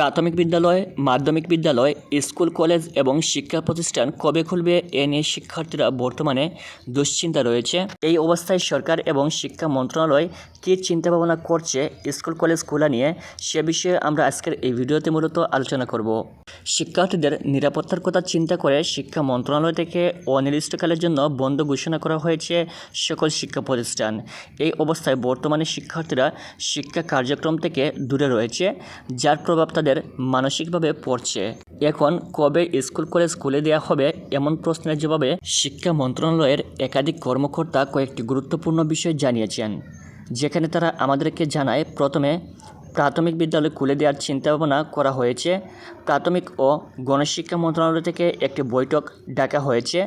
প্রাথমিক বিদ্যালয়, মাধ্যমিক বিদ্যালয়, স্কুল, কলেজ এবং শিক্ষা প্রতিষ্ঠান কবে খুলবে এ নিয়ে শিক্ষার্থীরা বর্তমানে দুশ্চিন্তা রয়েছে। এই অবস্থায় সরকার এবং শিক্ষা মন্ত্রণালয় কী চিন্তাভাবনা করছে স্কুল, কলেজ খোলা নিয়ে, সে বিষয়ে আমরা আজকের এই ভিডিওতে মূলত আলোচনা করব। শিক্ষার্থীদের নিরাপত্তার কথা চিন্তা করে শিক্ষা মন্ত্রণালয় থেকে অনির্দিষ্টকালের জন্য বন্ধ ঘোষণা করা হয়েছে সকল শিক্ষা প্রতিষ্ঠান। এই অবস্থায় বর্তমানে শিক্ষার্থীরা শিক্ষা কার্যক্রম থেকে দূরে রয়েছে, যার প্রভাব তাদের মানসিকভাবে পড়ছে। এখন কবে স্কুল কলেজ খুলে দেওয়া হবে এমন প্রশ্নের জবাবে শিক্ষা মন্ত্রণালয়ের একাধিক কর্মকর্তা কয়েকটি গুরুত্বপূর্ণ বিষয় জানিয়েছেন, যেখানে তারা আমাদেরকে জানায়, প্রথমে প্রাথমিক বিদ্যালয় খুলে দেওয়ার চিন্তাভাবনা করা হয়েছে। প্রাথমিক ও গণশিক্ষা মন্ত্রণালয় থেকে একটি বৈঠক ডাকা হয়েছে।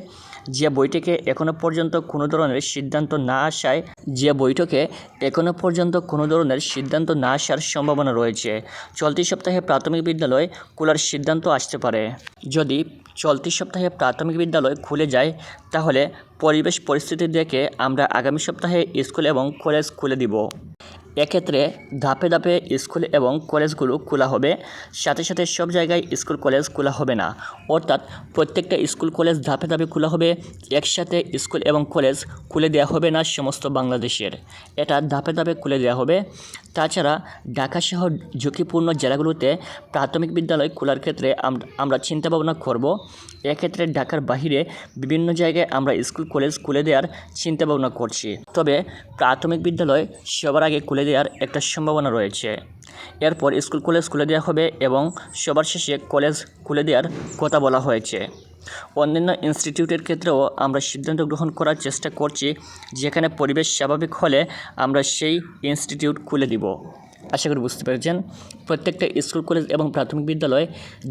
যে বৈঠকে এখনও পর্যন্ত কোনো ধরনের সিদ্ধান্ত না আসায়, যে বৈঠকে এখনও পর্যন্ত কোনো ধরনের সিদ্ধান্ত না আসার সম্ভাবনা রয়েছে। চলতি সপ্তাহে প্রাথমিক বিদ্যালয় খোলার সিদ্ধান্ত আসতে পারে। যদি চলতি সপ্তাহে প্রাথমিক বিদ্যালয় খুলে যায়, তাহলে পরিবেশ পরিস্থিতি দেখে আমরা আগামী সপ্তাহে স্কুল এবং কলেজ খুলে দিব। এক্ষেত্রে ধাপে ধাপে স্কুল এবং কলেজগুলো খোলা হবে। সাথে সাথে সব জায়গায় স্কুল কলেজ খোলা হবে না। অর্থাৎ প্রত্যেকটা স্কুল কলেজ ধাপে ধাপে খোলা হবে। একসাথে স্কুল এবং কলেজ খুলে দেওয়া হবে না সমস্ত বাংলাদেশের। এটা ধাপে ধাপে খুলে দেওয়া হবে। তাছাড়া ঢাকা শহর ঝুঁকিপূর্ণ জেলাগুলোতে প্রাথমিক বিদ্যালয় খোলার ক্ষেত্রে আম- আমরা চিন্তাভাবনা করব। এক্ষেত্রে ঢাকার বাহিরে বিভিন্ন জায়গায় আমরা স্কুল কলেজ খুলে দেওয়ার চিন্তাভাবনা করছি। তবে প্রাথমিক বিদ্যালয় সবার আগে খুলে দেওয়ার একটা সম্ভাবনা রয়েছে। এরপর স্কুল কলেজ খুলে দেওয়া হবে এবং সবার শেষে কলেজ খুলে দেওয়ার কথা বলা হয়েছে। অন্যান্য ইনস্টিটিউটের ক্ষেত্রেও আমরা সিদ্ধান্ত গ্রহণ করার চেষ্টা করছি, যেখানে পরিবেশ স্বাভাবিক হলে আমরা সেই ইনস্টিটিউট খুলে দিব। আশা করি বুঝতে পেরেছেন। প্রত্যেকটা স্কুল, কলেজ এবং প্রাথমিক বিদ্যালয়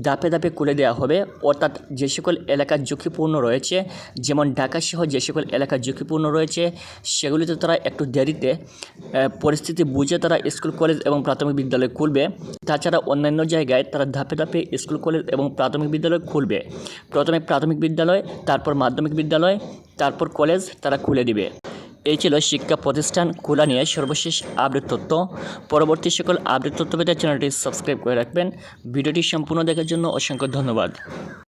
ধাপে ধাপে খুলে দেওয়া হবে। অর্থাৎ যে সকল এলাকা ঝুঁকিপূর্ণ রয়েছে, যেমন ঢাকা সহ যে সকল এলাকা ঝুঁকিপূর্ণ রয়েছে, সেগুলিতে তারা একটু দেরিতে পরিস্থিতি বুঝে তারা স্কুল, কলেজ এবং প্রাথমিক বিদ্যালয় খুলবে। তাছাড়া অন্যান্য জায়গায় তারা ধাপে ধাপে স্কুল, কলেজ এবং প্রাথমিক বিদ্যালয় খুলবে। প্রথমে প্রাথমিক বিদ্যালয়, তারপর মাধ্যমিক বিদ্যালয়, তারপর কলেজ তারা খুলে দিবে। এই ছিল শিক্ষা প্রতিষ্ঠান খোলা নিয়ে সর্বশেষ আপডেট তথ্য। পরবর্তী সকল আপডেট তথ্য পেতে চ্যানেলটি সাবস্ক্রাইব করে রাখবেন। ভিডিওটি সম্পূর্ণ দেখার জন্য অসংখ্য ধন্যবাদ।